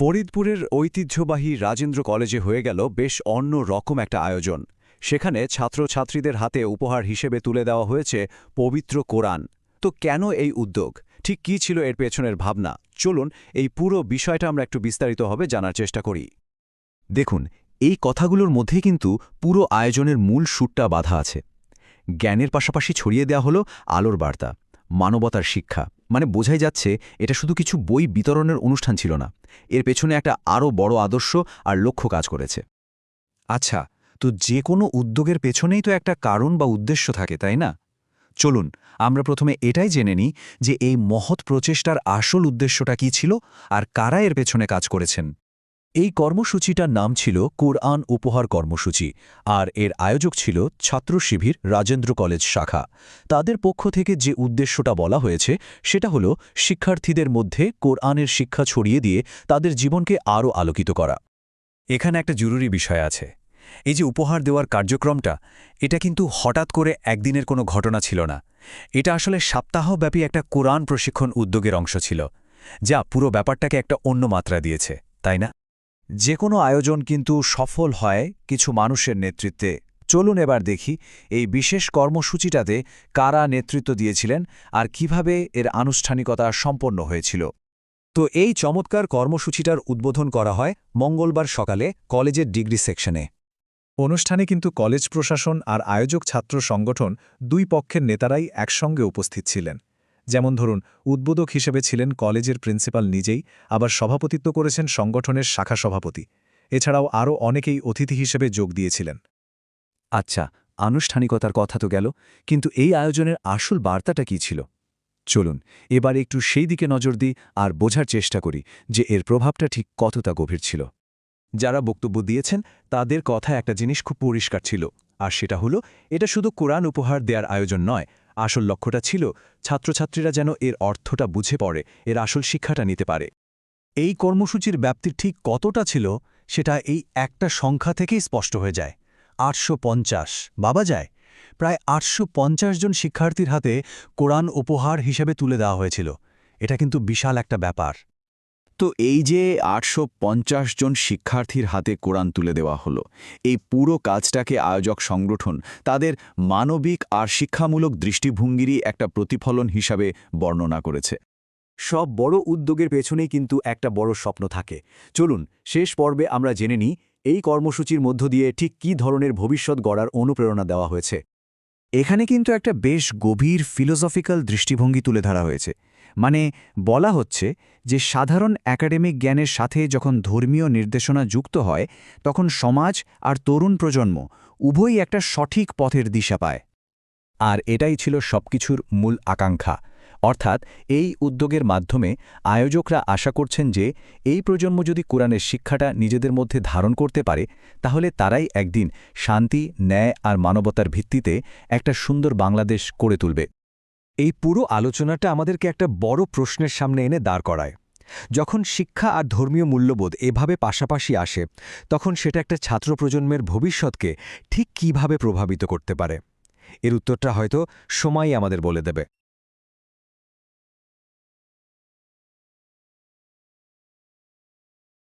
ফরিদপুরের ঐতিহ্যবাহী রাজেন্দ্র কলেজে হয়ে গেল বেশ অন্য রকম একটা আয়োজন। সেখানে ছাত্রছাত্রীদের হাতে উপহার হিসেবে তুলে দেওয়া হয়েছে পবিত্র কোরআন। তো কেন এই উদ্যোগ? ঠিক কী ছিল এর পেছনের ভাবনা? চলুন এই পুরো বিষয়টা আমরা একটু বিস্তারিতভাবে জানার চেষ্টা করি। দেখুন, এই কথাগুলোর মধ্যে কিন্তু পুরো আয়োজনের মূল সুরটা বাধা আছে। জ্ঞানের পাশাপাশি ছড়িয়ে দেওয়া হলো আলোর বার্তা, মানবতার শিক্ষা। মানে বোঝাই যাচ্ছে এটা শুধু কিছু বই বিতরণের অনুষ্ঠান ছিল না। এর পেছনে একটা আরও বড় আদর্শ আর লক্ষ্য কাজ করেছে। আচ্ছা তো যে কোনো উদ্যোগের পেছনেই তো একটা কারণ বা উদ্দেশ্য থাকে, তাই না? চলুন, আমরা প্রথমে এটাই জেনে নিই যে এই মহৎ প্রচেষ্টার আসল উদ্দেশ্যটা কী ছিল আর কারা এর পেছনে কাজ করেছেন। এই কর্মসূচিটার নাম ছিল কোরআন উপহার কর্মসূচি আর এর আয়োজক ছিল ছাত্র শিবির রাজেন্দ্র কলেজ শাখা। তাদের পক্ষ থেকে যে উদ্দেশ্যটা বলা হয়েছে সেটা হল শিক্ষার্থীদের মধ্যে কোরআনের শিক্ষা ছড়িয়ে দিয়ে তাদের জীবনকে আরও আলোকিত করা। এখানে একটা জরুরি বিষয় আছে। এই যে উপহার দেওয়ার কার্যক্রমটা, এটা কিন্তু হঠাৎ করে একদিনের কোনো ঘটনা ছিল না। এটা আসলে সপ্তাহব্যাপী একটা কোরআন প্রশিক্ষণ উদ্যোগের অংশ ছিল, যা পুরো ব্যাপারটাকে একটা অন্য মাত্রা দিয়েছে, তাই না? যে কোনো আয়োজন কিন্তু সফল হয় কিছু মানুষের নেতৃত্বে। চলুন এবার দেখি এই বিশেষ কর্মসূচিটাতে কারা নেতৃত্ব দিয়েছিলেন আর কীভাবে এর আনুষ্ঠানিকতা সম্পন্ন হয়েছিল। তো এই চমৎকার কর্মসূচিটার উদ্বোধন করা হয় মঙ্গলবার সকালে কলেজের ডিগ্রি সেকশনে। অনুষ্ঠানে কিন্তু কলেজ প্রশাসন আর আয়োজক ছাত্র সংগঠন দুই পক্ষের নেতারাই একসঙ্গে উপস্থিত ছিলেন। যেমন ধরুন, উদ্বোধক হিসেবে ছিলেন কলেজের প্রিন্সিপাল নিজেই, আবার সভাপতিত্ব করেছেন সংগঠনের শাখা সভাপতি। এছাড়াও আরও অনেকেই অতিথি হিসেবে যোগ দিয়েছিলেন। আচ্ছা আনুষ্ঠানিকতার কথা তো গেল, কিন্তু এই আয়োজনের আসল বার্তাটা কী ছিল? চলুন, এবার একটু সেই দিকে নজর দিই আর বোঝার চেষ্টা করি যে এর প্রভাবটা ঠিক কতটা গভীর ছিল। যারা বক্তব্য দিয়েছেন, তাদের কথা একটা জিনিস খুব পরিষ্কার ছিল, আর সেটা হলো, এটা শুধু কোরআন উপহার দেওয়ার আয়োজন নয় আসল লক্ষ্যটা ছিল ছাত্রছাত্রীরা যেন এর অর্থটা বুঝে পড়ে, এর আসল শিক্ষাটা নিতে পারে। এই কর্মসূচির ব্যাপ্তি ঠিক কতটা ছিল সেটা এই একটা সংখ্যা থেকেই স্পষ্ট হয়ে যায়। আটশো পঞ্চাশ। বাবা যায়। প্রায় আটশো পঞ্চাশ জন শিক্ষার্থীর হাতে কোরআন উপহার হিসেবে তুলে দেওয়া হয়েছিল। এটা কিন্তু বিশাল একটা ব্যাপার। তো এই যে আটশো পঞ্চাশ জন শিক্ষার্থীর হাতে কোরআন তুলে দেওয়া হলো, এই পুরো কাজটাকে আয়োজক সংগঠন তাদের মানবিক আর শিক্ষামূলক দৃষ্টিভঙ্গিরই একটা প্রতিফলন হিসাবে বর্ণনা করেছে। সব বড় উদ্যোগের পেছনেই কিন্তু একটা বড় স্বপ্ন থাকে। চলুন, শেষ পর্বে আমরা জেনে নিই, এই কর্মসূচির মধ্য দিয়ে ঠিক কী ধরনের ভবিষ্যৎ গড়ার অনুপ্রেরণা দেওয়া হয়েছে। এখানে কিন্তু একটা বেশ গভীর ফিলোসফিক্যাল দৃষ্টিভঙ্গি তুলে ধরা হয়েছে। মানে বলা হচ্ছে যে সাধারণ একাডেমিক জ্ঞানের সাথে যখন ধর্মীয় নির্দেশনা যুক্ত হয়, তখন সমাজ আর তরুণ প্রজন্ম উভয়ই একটা সঠিক পথের দিশা পায়। আর এটাই ছিল সবকিছুর মূল আকাঙ্ক্ষা। অর্থাৎ এই উদ্যোগের মাধ্যমে আয়োজকরা আশা করছেন যে এই প্রজন্ম যদি কোরআনের শিক্ষাটা নিজেদের মধ্যে ধারণ করতে পারে, তাহলে তারাই একদিন শান্তি, ন্যায় আর মানবতার ভিত্তিতে একটা সুন্দর বাংলাদেশ করে তুলবে। এই পুরো আলোচনাটা আমাদেরকে একটা বড় প্রশ্নের সামনে এনে দাঁড় করায়। যখন শিক্ষা আর ধর্মীয় মূল্যবোধ এভাবে পাশাপাশি আসে, তখন সেটা একটা ছাত্র প্রজন্মের ভবিষ্যৎকে ঠিক কীভাবে প্রভাবিত করতে পারে? এর উত্তরটা হয়তো সময়ই আমাদের বলে দেবে।